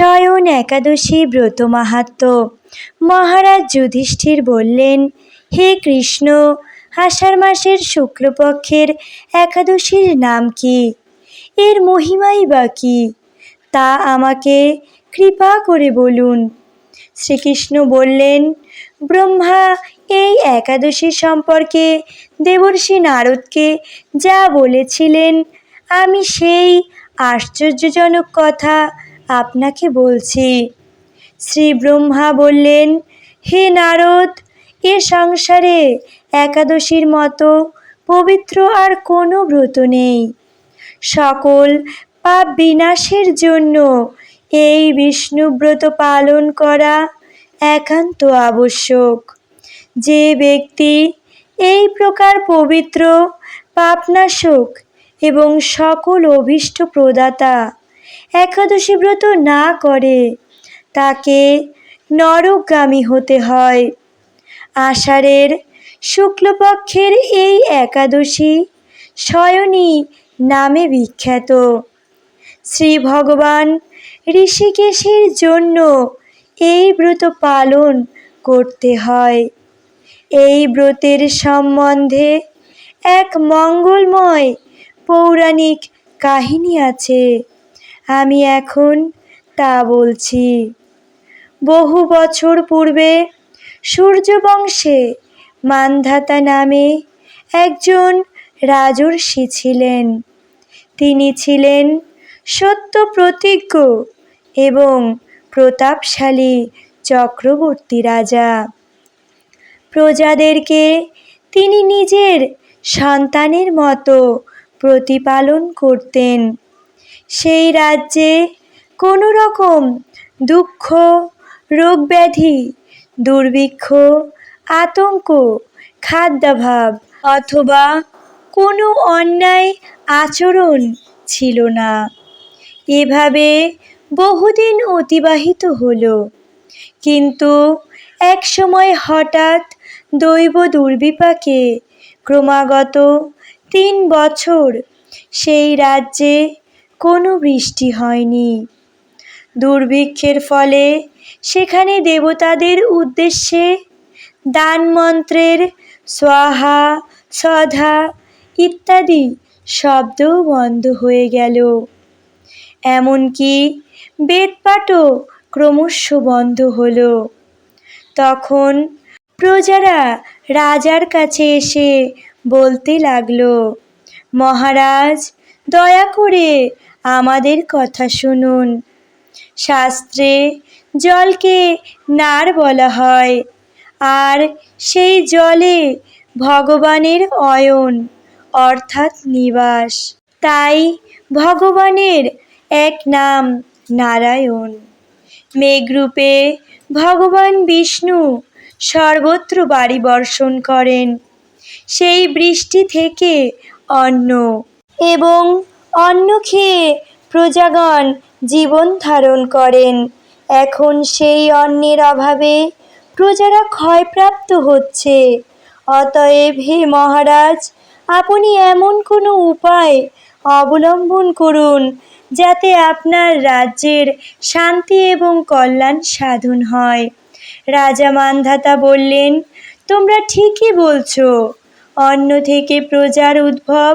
স্বয়ন একাদশী ব্রত মাহাত্ম। মহারাজ যুধিষ্ঠির বললেন, হে কৃষ্ণ, আষাঢ় মাসের শুক্লপক্ষের একাদশীর নাম কি? এর মহিমাই বা কি? তা আমাকে কৃপা করে বলুন। শ্রীকৃষ্ণ বললেন, ব্রহ্মা, এই একাদশী সম্পর্কে দেবর্ষি নারদকে যা বলেছিলেন, আমি সেই আশ্চর্যজনক কথা আপনাকে বলছি। শ্রী ব্রহ্মা বললেন, হে নারদ, এ সংসারে একাদশীর মতো পবিত্র আর কোনো ব্রত নেই। সকল পাপ বিনাশের জন্য এই বিষ্ণুব্রত পালন করা একান্ত আবশ্যক। যে ব্যক্তি এই প্রকার পবিত্র পাপনাশক এবং সকল অভীষ্ট প্রদাতা একাদশী ব্রত না করে, তাকে নরকগামী হতে হয়। আষাঢ়ের শুক্লপক্ষের এই একাদশী শয়নী নামে বিখ্যাত। শ্রী ভগবান ঋষিকেশের জন্য এই ব্রত পালন করতে হয়। এই ব্রতের সম্বন্ধে এক মঙ্গলময় পৌরাণিক কাহিনী আছে। আমি এখন তা বলছি। বহু বছর পূর্বে সূর্যবংশে মান্ধাতা নামে একজন রাজর্ষি ছিলেন। তিনি ছিলেন সত্য প্রতিজ্ঞ এবং প্রতাপশালী চক্রবর্তী রাজা। প্রজাদেরকে তিনি নিজের সন্তানের মতো প্রতিপালন করতেন। সেই রাজ্যে কোনো রকম দুঃখ, রোগব্যাধি, দুর্ভিক্ষ, আতঙ্ক, খাদ্যাভাব অথবা কোনো অন্যায় আচরণ ছিল না। এভাবে বহুদিন অতিবাহিত হলো। কিন্তু এক সময় হঠাৎ দৈব দুর্বিপাকে ক্রমাগত তিন বছর সেই রাজ্যে কোনো বৃষ্টি হয়নি। দুর্ভিক্ষের ফলে সেখানে দেবতাদের উদ্দেশ্যে দান মন্ত্রের স্বাহা, সধা ইত্যাদি শব্দও বন্ধ হয়ে গেল। এমনকি বেদপাঠও ক্রমশ বন্ধ হলো। তখন প্রজারা রাজার কাছে এসে বলতে লাগল, মহারাজ, দয়া করে আমাদের কথা শুনুন। শাস্ত্রে জলকে নার বলা হয়, আর সেই জলে ভগবানের অয়ন, অর্থাৎ নিবাস। তাই ভগবানের এক নাম নারায়ণ। মেঘরূপে ভগবান বিষ্ণু সর্বত্র বাড়ি বর্ষণ করেন। সেই বৃষ্টি থেকে অন্ন এবং অন্ন খেয়ে প্রজাগণ জীবন ধারণ করেন। এখন সেই অন্নের অভাবে প্রজারা ক্ষয়প্রাপ্ত হচ্ছে। অতএব হে মহারাজ, আপনি এমন কোনো উপায় অবলম্বন করুন যাতে আপনার রাজ্যের শান্তি এবং কল্যাণ সাধন হয়। রাজা মান্ধাতা বললেন, তোমরা ঠিকই বলছো, অন্ন থেকে প্রজার উদ্ভব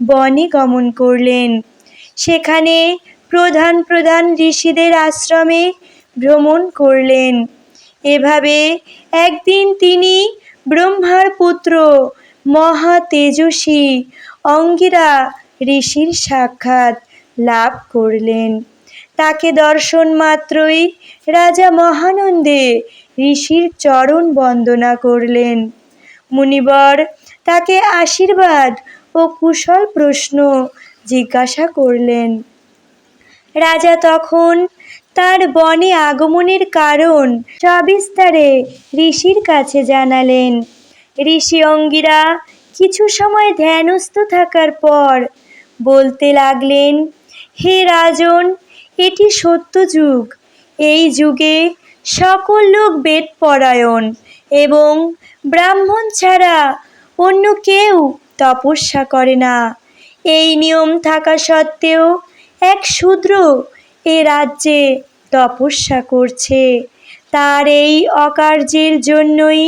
বনে গমন করলেন। সেখানে প্রধান প্রধান ঋষিদের আশ্রমে ভ্রমণ করলেন। এভাবে একদিন তিনি ব্রহ্মার পুত্র, মহা তেজস্বী অঙ্গিরা ঋষির সাক্ষাৎ লাভ করলেন। তাকে দর্শন মাত্রই রাজা মহানন্দে ঋষির চরণ বন্দনা করলেন। মুনিবর তাকে আশীর্বাদ ও কুশল প্রশ্ন জিজ্ঞাসা করলেন। রাজা তখন তার বনে আগমনের কারণ সবিস্তারে ঋষির কাছে জানালেন। ঋষি অঙ্গিরা কিছু সময় ধ্যানস্থ থাকার পর বলতে লাগলেন, হে রাজন, এটি সত্য যুগ। এই যুগে সকল লোক বেদ পরায়ণ এবং ব্রাহ্মণ ছাড়া অন্য কেউ তপস্যা করে না। এই নিয়ম থাকা সত্ত্বেও এক শূদ্র এ রাজ্যে তপস্যা করছে। তার এই অকার্যের জন্যই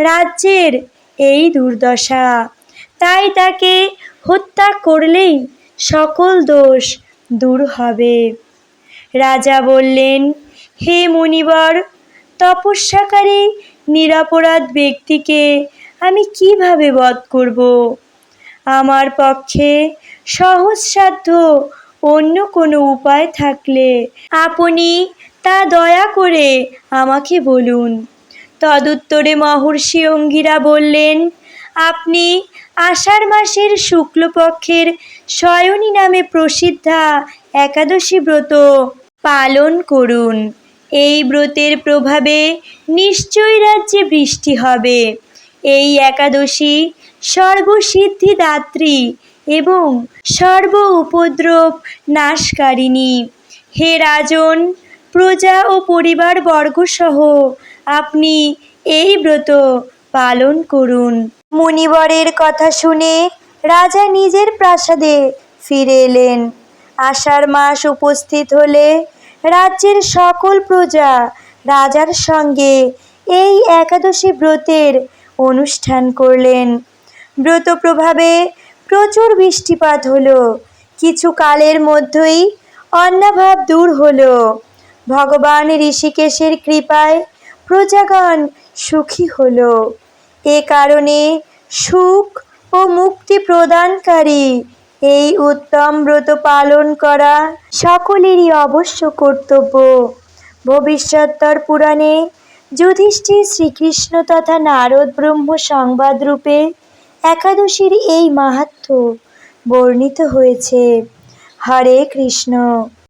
রাজ্যের এই দুর্দশা। তাই তাকে হত্যা করলেই সকল দোষ দূর হবে। রাজা বললেন, হে মুনিবর, তপস্যাকারী নিরাপরাধ ব্যক্তিকে আমি কীভাবে বধ করব? আমার পক্ষে সহজসাধ্য অন্য কোনো উপায় থাকলে আপনি তা দয়া করে আমাকে বলুন। তদুত্তরে মহর্ষি অঙ্গিরা বললেন, আপনি আষাঢ় মাসের শুক্লপক্ষের শয়নী নামে প্রসিদ্ধা একাদশী ব্রত পালন করুন। এই ব্রতের প্রভাবে নিশ্চয়ই রাজ্যে বৃষ্টি হবে। এই একাদশী সর্বসিদ্ধিদাত্রী এবং সর্ব উপদ্রব নাশকারিণী। হে রাজন, প্রজা ও পরিবার পরিবারবর্গসহ আপনি এই ব্রত পালন করুন। মুনিবরের কথা শুনে রাজা নিজের প্রাসাদে ফিরে এলেন। আষাঢ় মাস উপস্থিত হলে রাজ্যের সকল প্রজা রাজার সঙ্গে এই একাদশী ব্রতের অনুষ্ঠান করলেন। ব্রত প্রভাবে প্রচুর বৃষ্টিপাত হলো। কিছু কালের মধ্যেই অন্নাভাব দূর হলো। ভগবান ঋষিকেশের কৃপায় প্রজাগণ সুখী হল। এ কারণে সুখ ও মুক্তি প্রদানকারী এই উত্তম ব্রত পালন করা সকলেরই অবশ্য কর্তব্য। ভবিষ্যত্তর পুরাণে যুধিষ্ঠির শ্রীকৃষ্ণ তথা নারদ ব্রহ্ম সংবাদ রূপে একাদশীর এই মাহাত্ম্য বর্ণিত হয়েছে। হরে কৃষ্ণ।